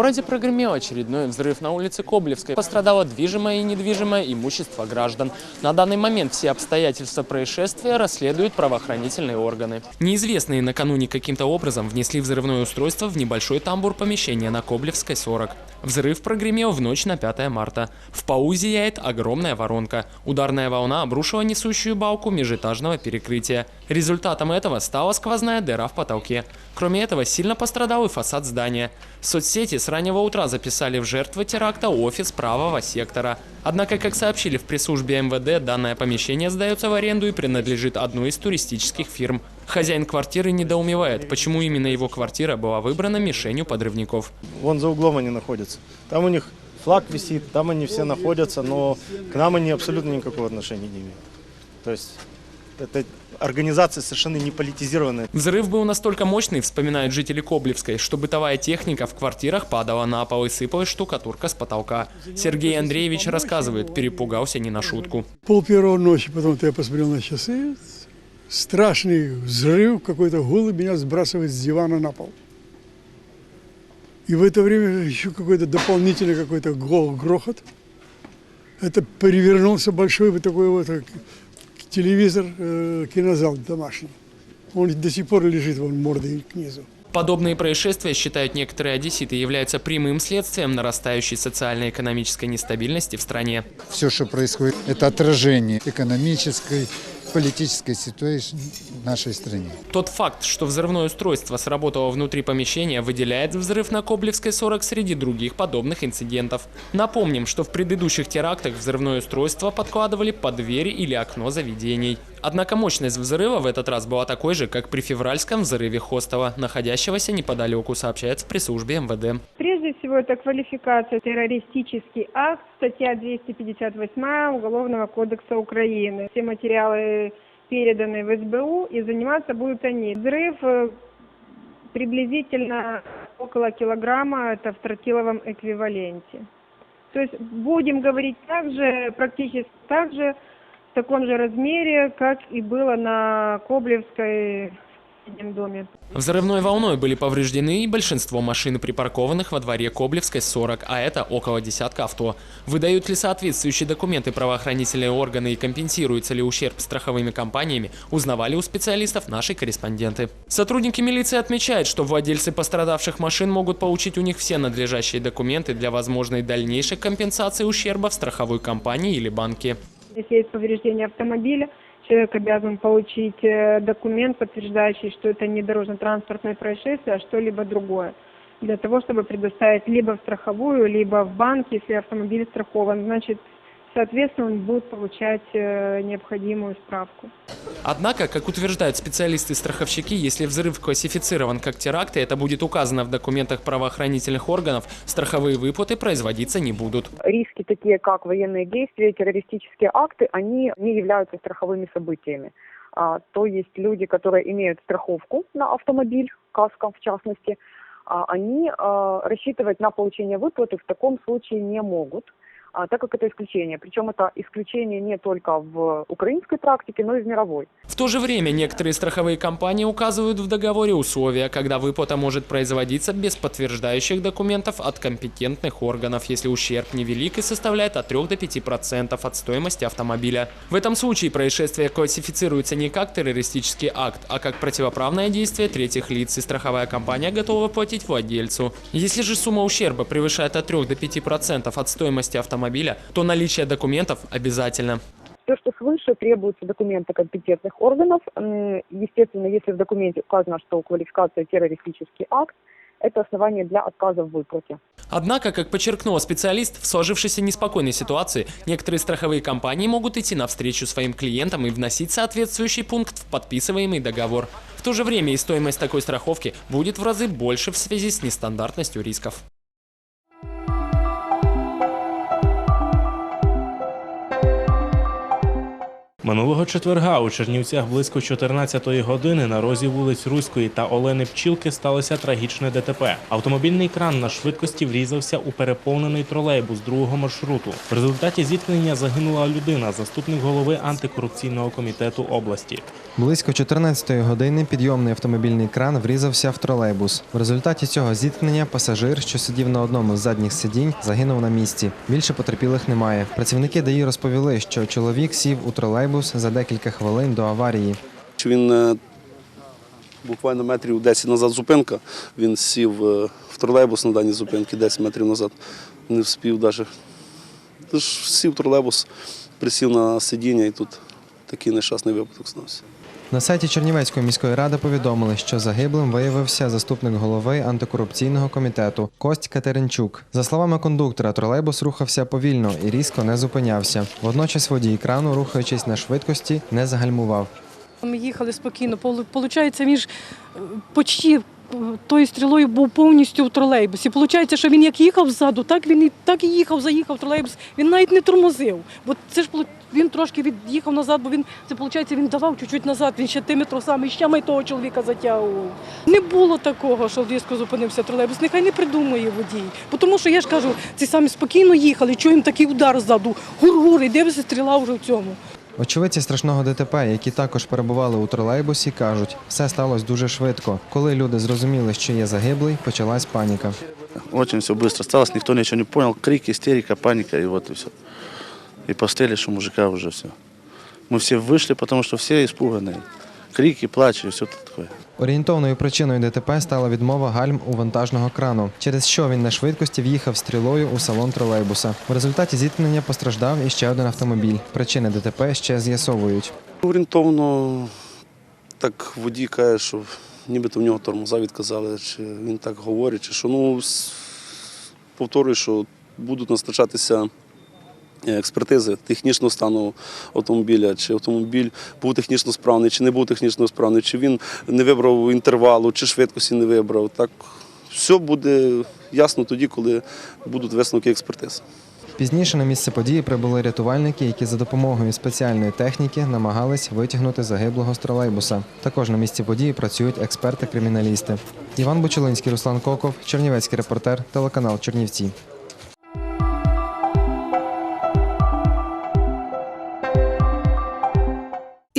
городе прогремел очередной взрыв на улице Коблевской. Пострадало движимое и недвижимое имущество граждан. На данный момент все обстоятельства происшествия расследуют правоохранительные органы. Неизвестные накануне каким-то образом внесли взрывное устройство в небольшой тамбур помещения на Коблевской 40. Взрыв прогремел в ночь на 5 марта. В ПАУ зияет огромная воронка. Ударная волна обрушила несущую балку межэтажного перекрытия. Результатом этого стала сквозная дыра в потолке. Кроме этого, сильно пострадал и фасад здания. Соцсети с раннего утра записали в жертвы теракта офис правого сектора. Однако, как сообщили в пресс-службе МВД, данное помещение сдается в аренду и принадлежит одной из туристических фирм. Хозяин квартиры недоумевает, почему именно его квартира была выбрана мишенью подрывников. Вон за углом они находятся. Там у них флаг висит, там они все находятся, но к нам они абсолютно никакого отношения не имеют. То есть это организация совершенно не политизированная. Взрыв был настолько мощный, вспоминают жители Коблевской, что бытовая техника в квартирах падала на пол и сыпалась штукатурка с потолка. Сергей Андреевич рассказывает, перепугался не на шутку. Пол первого ночи, потом-то я посмотрел на часы, страшный взрыв, какой-то гул, и меня сбрасывает с дивана на пол. И в это время еще какой-то дополнительный какой-то грохот. Это перевернулся большой вот такой вот телевизор, э, кинозал домашний. Он до сих пор лежит вон мордой к низу. Подобные происшествия, считают некоторые одесситы, являются прямым следствием нарастающей социально-экономической нестабильности в стране. Все, что происходит, это отражение экономической, политической ситуации в нашей стране. Тот факт, что взрывное устройство сработало внутри помещения, выделяет взрыв на Коблевской 40 среди других подобных инцидентов. Напомним, что в предыдущих терактах взрывное устройство подкладывали под дверь или окно заведений. Однако мощность взрыва в этот раз была такой же, как при февральском взрыве хостела, находящегося неподалеку, сообщается пресс-службе МВД. Прежде всего, это квалификация террористический акт, статья 258 Уголовного кодекса Украины. Все материалы переданы в СБУ, и заниматься будут они. Взрыв э, приблизительно около килограмма, это в тротиловом эквиваленте. То есть будем говорить также, практически так же, в таком же размере, как и было на Коблевской соседнем доме. Взрывной волной были повреждены и большинство машин, припаркованных во дворе Коблевской 40, а это около десятка авто. Выдают ли соответствующие документы правоохранительные органы и компенсируется ли ущерб страховыми компаниями, узнавали у специалистов наши корреспонденты. Сотрудники милиции отмечают, что владельцы пострадавших машин могут получить у них все надлежащие документы для возможной дальнейшей компенсации ущерба в страховой компании или банке. Если есть повреждение автомобиля, человек обязан получить э, документ, подтверждающий, что это не дорожно-транспортное происшествие, а что-либо другое. Для того, чтобы предоставить либо в страховую, либо в банк, если автомобиль страхован. Значит, соответственно, он будет получать э, необходимую справку. Однако, как утверждают специалисты-страховщики, если взрыв классифицирован как теракт, и это будет указано в документах правоохранительных органов, страховые выплаты производиться не будут. риски, такие как военные действия, террористические акты, они не являются страховыми событиями. А, то есть люди, которые имеют страховку на автомобиль, каска в частности, а, они а, рассчитывать на получение выплаты в таком случае не могут, так как это исключение. Причем это исключение не только в украинской практике, но и в мировой. В то же время некоторые страховые компании указывают в договоре условия, когда выплата может производиться без подтверждающих документов от компетентных органов, если ущерб невелик и составляет от 3 до 5% от стоимости автомобиля. В этом случае происшествие классифицируется не как террористический акт, а как противоправное действие третьих лиц, и страховая компания готова платить владельцу. Если же сумма ущерба превышает от 3 до 5% от стоимости автомобиля, то наличие документов обязательно. Все, что свыше, требуются документы компетентных органов. Естественно, если в документе указано, что квалификация террористический акт, это основание для отказа в выплате. Однако, как подчеркнула специалист, в сложившейся неспокойной ситуации некоторые страховые компании могут идти навстречу своим клиентам и вносить соответствующий пункт в подписываемый договор. В то же время и стоимость такой страховки будет в разы больше в связи с нестандартностью рисков. Минулого четверга у Чернівцях близько 14-ї години на розі вулиць Руської та Олени Пчілки сталося трагічне ДТП. Автомобільний кран на швидкості врізався у переповнений тролейбус другого маршруту. В результаті зіткнення загинула людина, заступник голови антикорупційного комітету області. Близько 14-ї години підйомний автомобільний кран врізався в тролейбус. В результаті цього зіткнення пасажир, що сидів на одному з задніх сидінь, загинув на місці. Більше потерпілих немає. Працівники ДАІ розповіли, що чоловік сів у тролейбус за декілька хвилин до аварії. Він е, буквально метрів 10 назад зупинка. Він сів е, в тролейбус на даній зупинці 10 метрів назад. Не вспів навіть. Сів в тролейбус, присів на сидіння і тут такий нещасний випадок стався. На сайті Чернівецької міської ради повідомили, що загиблим виявився заступник голови антикорупційного комітету Кость Катеринчук. За словами кондуктора, тролейбус рухався повільно і різко не зупинявся. Водночас водій крану, рухаючись на швидкості, не загальмував. Ми їхали спокійно. Полу- Получається, між е, почти е, тою стрілою був повністю в тролейбусі. Получається, що він як їхав ззаду, так він і так і їхав, заїхав в тролейбус. Він навіть не тормозив. Бо це ж він трошки від'їхав назад, бо він це виходить, він давав чуть-чуть назад. Він ще тими тросами ще й того чоловіка затягував. Не було такого, що різко зупинився тролейбус. Нехай не придумує водій. Бо тому що я ж кажу, ці самі спокійно їхали, чуємо такий удар ззаду. Гур-гур, і дивишся, стріла вже в цьому. Очевидці страшного ДТП, які також перебували у тролейбусі, кажуть, все сталося дуже швидко. Коли люди зрозуміли, що є загиблий, почалась паніка. Очень все быстро сталось, никто ничего не понял. Крик, истерика, паника, и вот и все. И посмотрели, что мужика уже все. Мы все вышли, потому что все испуганные. Крики, плач и все такое. Орієнтовною причиною ДТП стала відмова гальм у вантажного крану, через що він на швидкості в'їхав стрілою у салон тролейбуса. В результаті зіткнення постраждав іще один автомобіль. Причини ДТП ще з'ясовують. Орієнтовно так водій каже, що нібито в нього тормоза відказали, чи він так говорить, чи що. Ну, повторюю, що будуть назначатися експертизи технічного стану автомобіля, чи автомобіль був технічно справний, чи не був технічно справний, чи він не вибрав інтервалу, чи швидкості не вибрав. Так все буде ясно тоді, коли будуть висновки експертиз. Пізніше на місце події прибули рятувальники, які за допомогою спеціальної техніки намагались витягнути загиблого з тролейбуса. Також на місці події працюють експерти-криміналісти. Іван Бучелинський, Руслан Коков, Чернівецький репортер, телеканал Чернівці.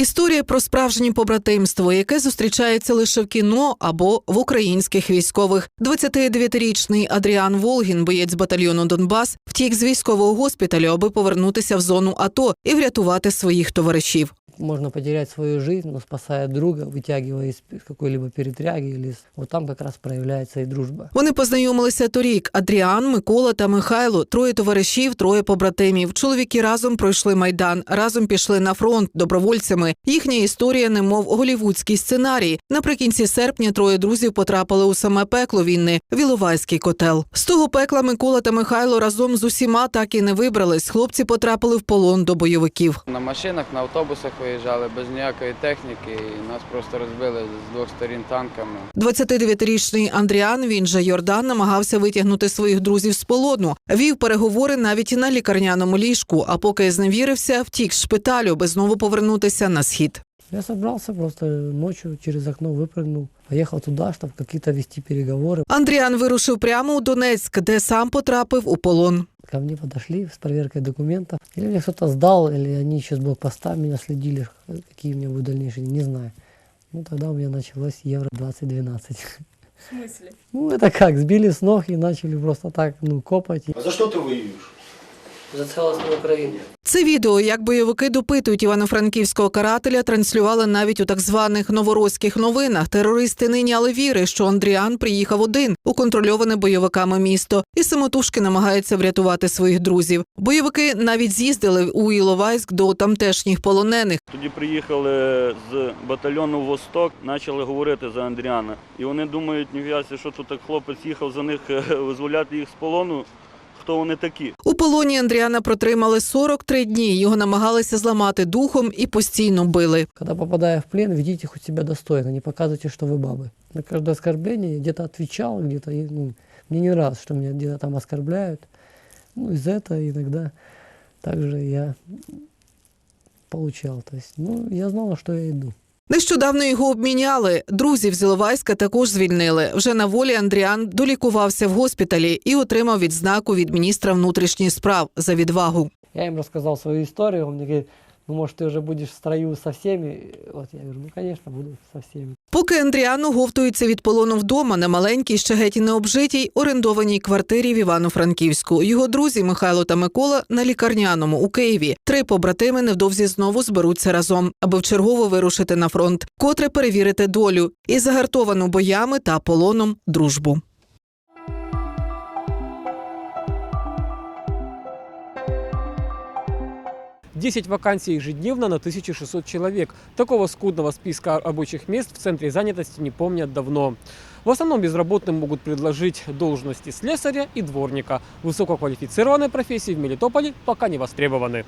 Історія про справжнє побратимство, яке зустрічається лише в кіно або в українських військових. 29-річний Адріан Волгін, боєць батальйону Донбас, втік з військового госпіталю, аби повернутися в зону АТО і врятувати своїх товаришів. Можно потерять свою жизнь, но спасая друга, вытягивая из какой-либо перетряги, или вот там как раз проявляется и дружба. Вони познайомилися торік. Адріан, Микола та Михайло, троє товаришів, троє побратимів. Чоловіки разом пройшли майдан, разом пішли на фронт добровольцями. Їхня історія, немов голівудський сценарій. Наприкінці серпня троє друзів потрапили у саме пекло війни Віловайський котел. З того пекла Микола та Михайло разом з усіма так і не вибрались. Хлопці потрапили в полон до бойовиків. На машинах, на автобусах виїжджали без ніякої техніки, і нас просто розбили з двох сторін танками. 29-річний Андріан, він же Йордан, намагався витягнути своїх друзів з полону. Вів переговори навіть на лікарняному ліжку. А поки зневірився, втік з шпиталю, аби знову повернутися на схід. Я собрался просто ночью через окно выпрыгнул, поехал туда, чтобы какие-то вести переговоры. Андріан вирушив прямо у Донецьк, де сам потрапив у полон. Ко мне подошли с проверкой документов. Или меня кто-то сдал, или они еще с блокпоста меня следили, какие у меня будут дальнейшие, не знаю. Ну, тогда у меня началось Евро 2012. В смысле? Ну, это как, сбили с ног и начали просто так, ну, копать. А за что ты воюешь? За целостную Украину. Це відео, як бойовики допитують івано-франківського карателя, транслювали навіть у так званих новорозьких новинах. Терористи не няли віри, що Андріан приїхав один у контрольоване бойовиками місто і самотужки намагається врятувати своїх друзів. Бойовики навіть з'їздили у Іловайськ до тамтешніх полонених. Тоді приїхали з батальйону Восток, почали говорити за Андріана. І вони думають, ніфіасі, що тут так хлопець їхав за них е, визволяти їх з полону Хто вони такі? У полоні Андріана протримали 43 дні. Його намагалися зламати духом і постійно били. Когда попадая в плен, ведите хоть себя достойно, не показывайте, что вы бабы. На каждое оскорбление я где-то отвечал, где-то, и, ну, мне не нравится, что меня где-то там оскорбляют. Ну, из-за этого иногда также я получал. То есть, ну, я знал, на что я иду. Нещодавно його обміняли. Друзів з Іловайська також звільнили. Вже на волі Андріан долікувався в госпіталі і отримав відзнаку від міністра внутрішніх справ за відвагу. Я їм розказав свою історію. Вони ну, может, ты уже будешь в строю со всеми? Вот я говорю, ну, конечно, буду со всеми. Поки Андріан оговтується від полону вдома на маленькій, ще геть і не обжитій, орендованій квартирі в Івано-Франківську. Його друзі Михайло та Микола на лікарняному у Києві. Три побратими невдовзі знову зберуться разом, аби вчергово вирушити на фронт, котре перевірити долю і загартовану боями та полоном дружбу. Десять вакансий ежедневно на 1600 человек. Такого скудного списка рабочих мест в центре занятости не помнят давно. В основном безработным могут предложить должности слесаря и дворника. Высококвалифицированные профессии в Мелитополе пока не востребованы.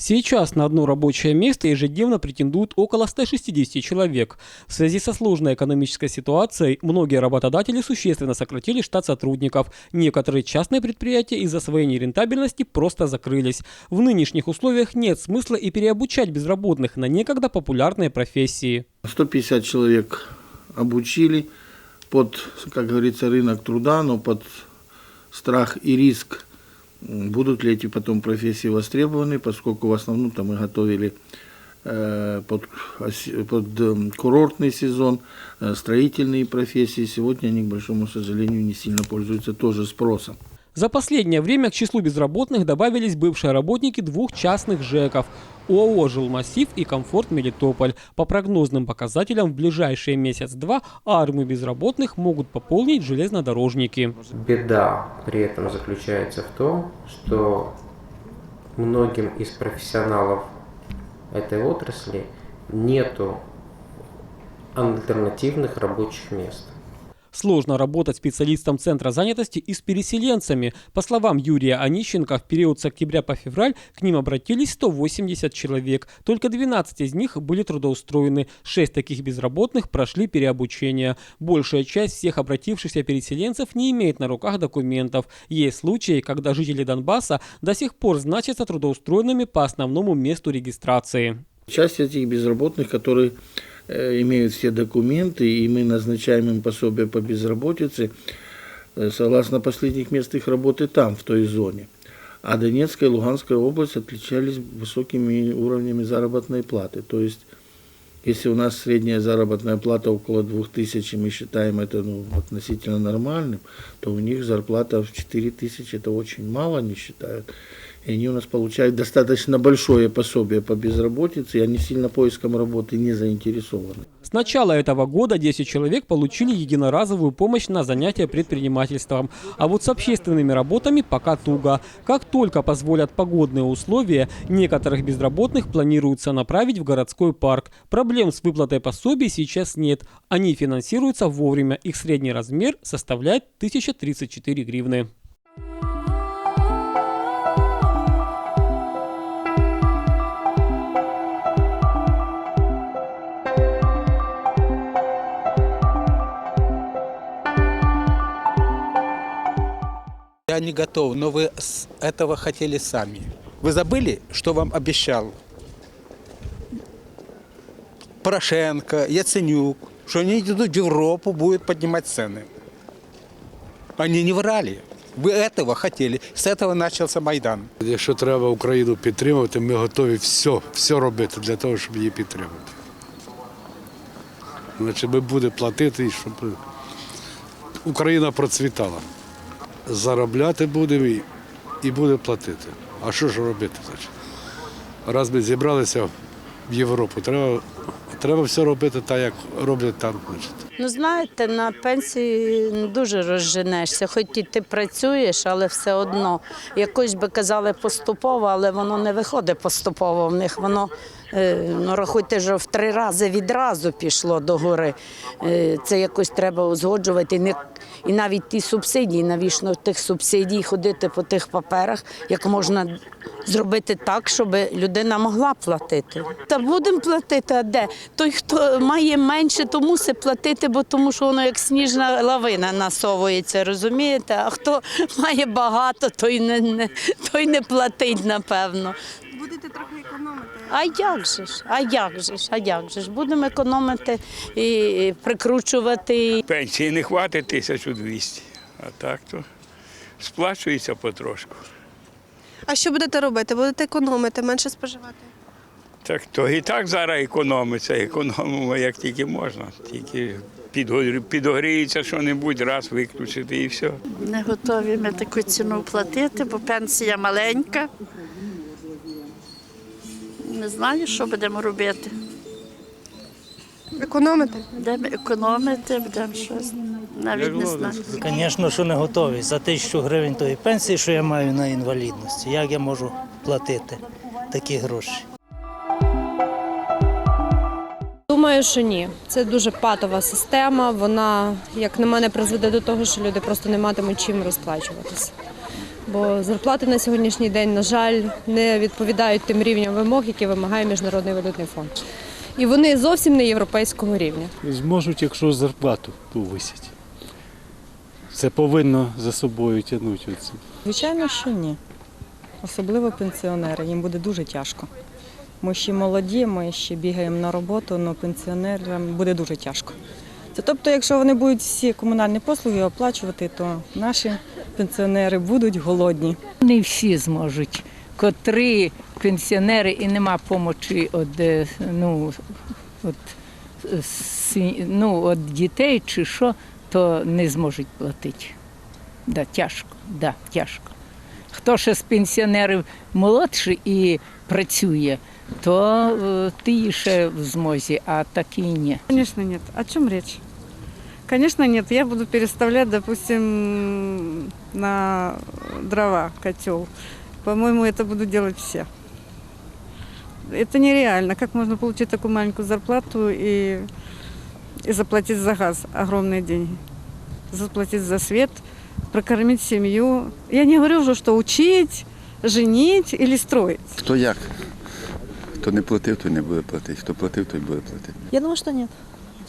Сейчас на одно рабочее место ежедневно претендуют около 160 человек. В связи со сложной экономической ситуацией многие работодатели существенно сократили штат сотрудников. Некоторые частные предприятия из-за своей нерентабельности просто закрылись. В нынешних условиях нет смысла и переобучать безработных на некогда популярные профессии. 150 человек обучили под, как говорится, рынок труда, но под страх и риск, будут ли эти потом профессии востребованы, поскольку в основном-то мы готовили э, под, оси- под эм, курортный сезон, э, строительные профессии. Сегодня они, к большому сожалению, не сильно пользуются тоже спросом. За последнее время к числу безработных добавились бывшие работники двух частных ЖЭКов – ОАО «Жилмассив» и «Комфорт Мелитополь». По прогнозным показателям, в ближайшие месяц-два армию безработных могут пополнить железнодорожники. Беда при этом заключается в том, что многим из профессионалов этой отрасли нету альтернативных рабочих мест. Сложно работать специалистам Центра занятости и с переселенцами. По словам Юрия Онищенко, в период с октября по февраль к ним обратились 180 человек. Только 12 из них были трудоустроены. 6 таких безработных прошли переобучение. Большая часть всех обратившихся переселенцев не имеет на руках документов. Есть случаи, когда жители Донбасса до сих пор значатся трудоустроенными по основному месту регистрации. Часть этих безработных, которые имеют все документы, и мы назначаем им пособие по безработице, э, согласно последних мест их работы там, в той зоне. А Донецкая и Луганская область отличались высокими уровнями заработной платы. То есть, если у нас средняя заработная плата около 2000, мы считаем это ну, относительно нормальным, то у них зарплата в 4000 это очень мало, они считают. И они у нас получают достаточно большое пособие по безработице, и они сильно поиском работы не заинтересованы. С начала этого года 10 человек получили единоразовую помощь на занятия предпринимательством. А вот с общественными работами пока туго. Как только позволят погодные условия, некоторых безработных планируется направить в городской парк. Проблем с выплатой пособий сейчас нет. Они финансируются вовремя. Их средний размер составляет 1034 гривны. Я не готов, но вы с этого хотели сами. Вы забыли, что вам обещал Порошенко, Яценюк, что они идут в Европу, будут поднимать цены. Они не врали. Ви этого хотели. З этого почався Майдан. Якщо треба Україну підтримувати, ми готові все, все робити для того, щоб її підтримати. Значить, ми будемо платити, щоб Україна процвітала. Заробляти будемо і, будемо платити. А що ж робити? Раз ми зібралися в Європу, треба, треба все робити так, як роблять там. Ну, знаєте, на пенсії не дуже розженешся. Хоч і ти працюєш, але все одно. Якось би казали поступово, але воно не виходить поступово в них. Воно, ну, рахуйте, що в три рази відразу пішло до гори. Е, Це якось треба узгоджувати. І навіть ті субсидії, навіщо тих субсидій ходити по тих паперах, як можна зробити так, щоб людина могла платити. Та будемо платити, а де? Той, хто має менше, то мусить платити, бо тому що воно як сніжна лавина насовується, розумієте? А хто має багато, той не, не, той не платить, напевно. Будете трохи. А як же ж? А як же ж? А як же ж? Будемо економити і прикручувати. Пенсії не хватить 1200, а так то сплачується потрошку. А що будете робити? Будете економити, менше споживати? Так то і так зараз економиться, економимо як тільки можна. Тільки підогріється що-небудь, раз виключити і все. Не готові ми таку ціну платити, бо пенсія маленька. Не знаю, що будемо робити. Економити? Будемо економити, будемо щось. Навіть не знаю. Звісно, що не готовий. За тисячу гривень тої пенсії, що я маю на інвалідності. Як я можу платити такі гроші? Думаю, що ні. Це дуже патова система. Вона, як на мене, призведе до того, що люди просто не матимуть чим розплачуватися. Бо зарплати на сьогоднішній день, на жаль, не відповідають тим рівням вимог, які вимагає Міжнародний валютний фонд. І вони зовсім не європейського рівня. Зможуть, якщо зарплату повисять. Це повинно за собою тягнути. Звичайно, що ні. Особливо пенсіонери. Їм буде дуже тяжко. Ми ще молоді, ми ще бігаємо на роботу, але пенсіонерам буде дуже тяжко. Це тобто, якщо вони будуть всі комунальні послуги оплачувати, то наші пенсіонери будуть голодні. Не всі зможуть, котрі пенсіонери і нема помочі від, е, ну, від, ну, від дітей чи що, то не зможуть платити. Да, тяжко, да, тяжко. Хто ще з пенсіонерів молодший і працює, то е, ти ще в змозі, а такі ні. Конечно, нет. О чем речь? Конечно, нет. Я буду переставлять, допустим, на дрова котел. По-моему, это будут делать все. Это нереально. Как можно получить такую маленькую зарплату и, и заплатить за газ огромные деньги? Заплатить за свет, прокормить семью. Я не говорю уже, что учить, женить или строить. Хто як? Хто не платив, той не буде платити. Хто платив, той буде платити. Я думаю, что нет.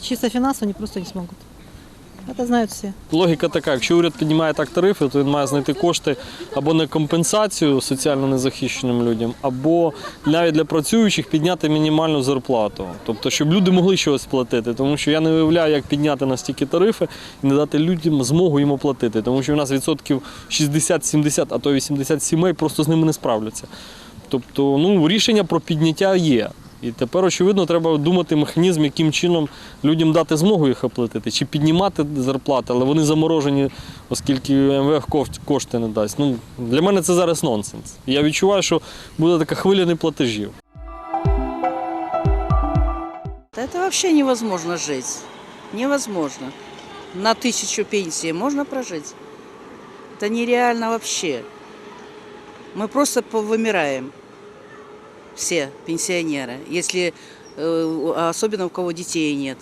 Чисто финансово они просто не смогут. Это знают все. Логіка така: якщо уряд піднімає так тарифи, то він має знайти кошти або на компенсацію соціально незахищеним людям, або навіть для працюючих підняти мінімальну зарплату. Тобто, щоб люди могли щось платити. Тому що я не уявляю, як підняти настільки тарифи і не дати людям змогу їм оплатити. Тому що в нас відсотків 60-70, а то й 80 сімей просто з ними не справляться. Тобто, ну, рішення про підняття є. І тепер, очевидно, треба думати механізм, яким чином людям дати змогу їх оплатити, чи піднімати зарплати, але вони заморожені, оскільки МВФ кошт- кошти не дасть. Ну, для мене це зараз нонсенс. Я відчуваю, що буде така хвиля неплатежів. Да это вообще невозможно жить. Невозможно. На тысячу пенсии можно прожить? Это нереально вообще. Мы просто повымираем. Все пенсионеры. Если, э, особенно у кого детей нет.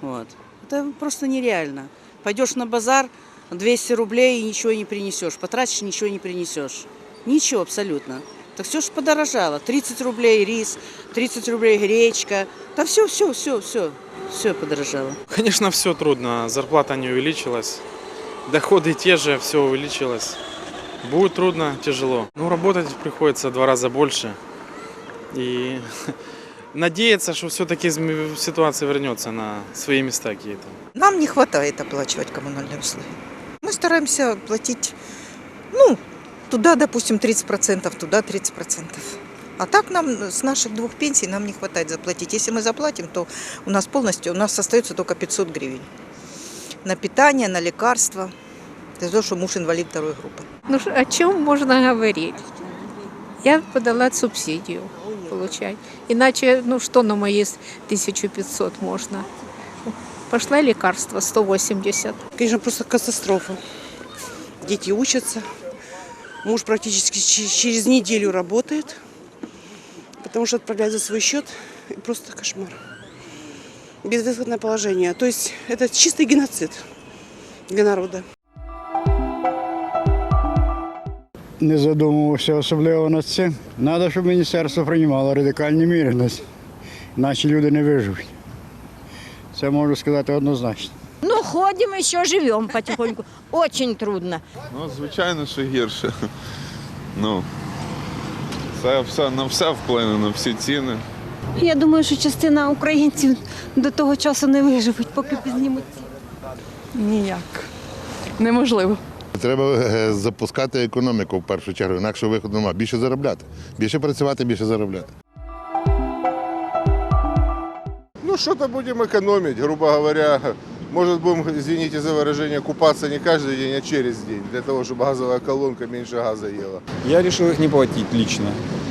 Вот. Это просто нереально. Пойдешь на базар, 200 рублей и ничего не принесешь. Потратишь, ничего не принесешь. Ничего абсолютно. Так все же подорожало. 30 рублей рис, 30 рублей гречка. Да все, все, все, все. Все подорожало. Конечно, все трудно. Зарплата не увеличилась. Доходы те же, все увеличилось. Будет трудно, тяжело. Ну, работать приходится в два раза больше. И надеяться, что все-таки ситуация вернется на свои места какие-то. Нам не хватает оплачивать коммунальные услуги. Мы стараемся платить, ну, туда, допустим, 30%, туда 30%. А так нам с наших двух пенсий нам не хватает заплатить. Если мы заплатим, то у нас полностью, у нас остается только 500 гривен. На питание, на лекарства. За то, что муж инвалид второй группы. Ну, о чем можно говорить? Я подала субсидию получать. Иначе, ну что на мои 1500 можно? Пошла лекарство 180. Конечно, просто катастрофа. Дети учатся. Муж практически че- через неделю работает, потому что отправляет за свой счет. И просто кошмар. Безвыходное положение. То есть это чистый геноцид для народа. Не задумувався особливо над цим. Треба, щоб міністерство приймало радикальні міри, наші люди не виживуть. Це можу сказати однозначно. Ну, ходим еще, живем потихоньку. Очень трудно. Ну, звичайно, що гірше. Ну, Це все на все вплине, на всі ціни. Я думаю, що частина українців до того часу не виживуть, поки піднімуть ціни. Ніяк. Неможливо. Треба е, запускати економіку в першу чергу, інакше виходу немає. Більше заробляти. Більше працювати, більше заробляти. Ну, что-то будем экономить, грубо говоря. Может, будем, извините за выражение, купаться не каждый день, а через день, для того, чтобы газовая колонка меньше газа ела. Я решил их не платить лично.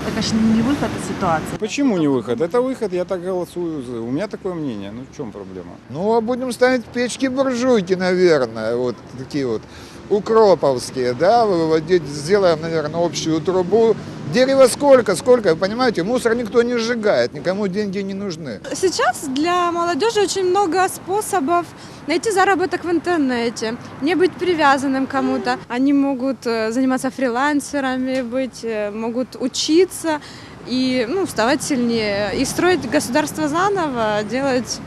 Это ж не выход из ситуации. Почему не выход? Это выход, я так голосую. за- У меня такое мнение. Ну в чем проблема? Ну, а будем ставить печки-буржуйки, наверное, вот такие вот укроповские, да, сделаем, наверное, общую трубу. Дерева сколько, сколько, вы понимаете, мусор никто не сжигает, никому деньги не нужны. Сейчас для молодежи очень много способов найти заработок в интернете, не быть привязанным к кому-то. Они могут э, заниматься фрилансерами, быть, э, могут учиться и ну, вставать сильнее, и строить государство заново, делать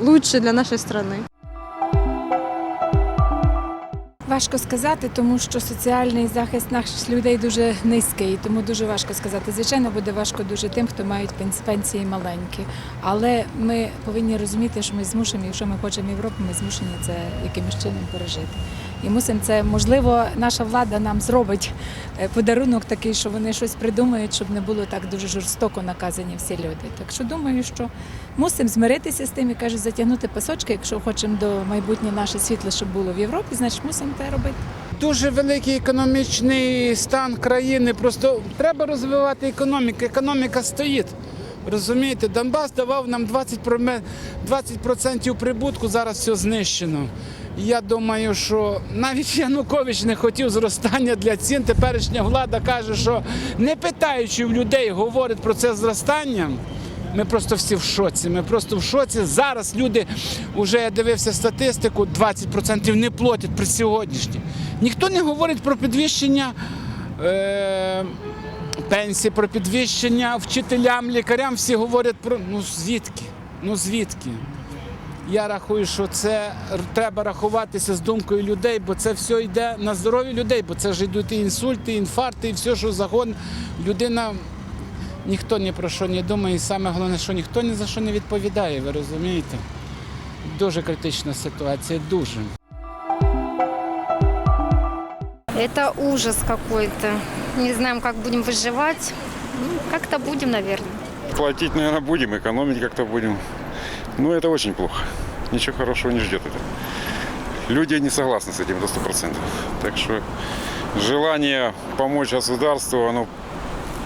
лучше для нашей страны. Важко сказати, тому що соціальний захист наших людей дуже низький, тому дуже важко сказати. Звичайно, буде важко дуже тим, хто мають пенс- пенсії маленькі. Але ми повинні розуміти, що ми змушені, якщо ми хочемо Європу, ми змушені це якимось чином пережити. І мусимо це, можливо, наша влада нам зробить е, подарунок такий, що вони щось придумають, щоб не було так дуже жорстоко наказані всі люди. Так що думаю, що мусимо змиритися з тим і кажуть, затягнути пасочки, якщо хочемо до майбутнє наше світло, щоб було в Європі, значить мусимо це робити. Дуже великий економічний стан країни. Просто треба розвивати економіку. Економіка стоїть. Розумієте, Донбас давав нам 20%, 20% прибутку, зараз все знищено. Я думаю, що навіть Янукович не хотів зростання для цін. Теперішня влада каже, що не питаючи в людей, говорить про це зростання. Ми просто всі в шоці. Ми просто в шоці. Зараз люди, вже я дивився статистику, 20% не платять при сьогоднішній. Ніхто не говорить про підвищення е, пенсій, про підвищення вчителям, лікарям. Всі говорять про ну звідки? Ну звідки? Я рахую, що це р- треба рахуватися з думкою людей, бо це все йде на здоров'я людей, бо це ж йдуть і інсульти, і інфаркти, і все, що загон. Людина ніхто ні про що не думає, і саме головне, що ніхто ні за що не відповідає, ви розумієте? Дуже критична ситуація, дуже. Это ужас какой-то. Не знаем, как будем выживать. Ну, как-то будем, наверное. Платить, наверное, будем, экономить как-то будем. Но это очень плохо. Ничего хорошего не ждет это. Люди не согласны с этим до 100%. Так что желание помочь государству, оно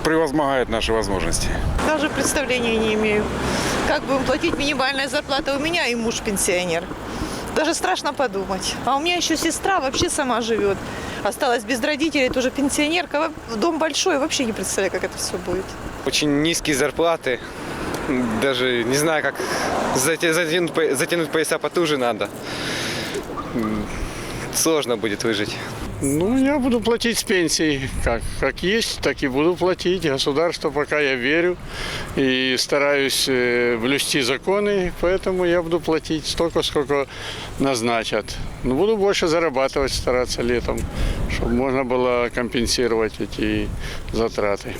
превозмогает наши возможности. Даже представления не имею. Как будем платить минимальная зарплата у меня и муж пенсионер. Даже страшно подумать. А у меня еще сестра вообще сама живет. Осталась без родителей, тоже пенсионерка. Дом большой, вообще не представляю, как это все будет. Очень низкие зарплаты. Даже не знаю, как затянуть, затянуть пояса потуже надо. Сложно будет выжить. Ну, я буду платить с пенсии. Как, как есть, так и буду платить. Государство пока я верю и стараюсь э, блюсти законы, поэтому я буду платить столько, сколько назначат. Но буду больше зарабатывать, стараться летом, чтобы можно было компенсировать эти затраты.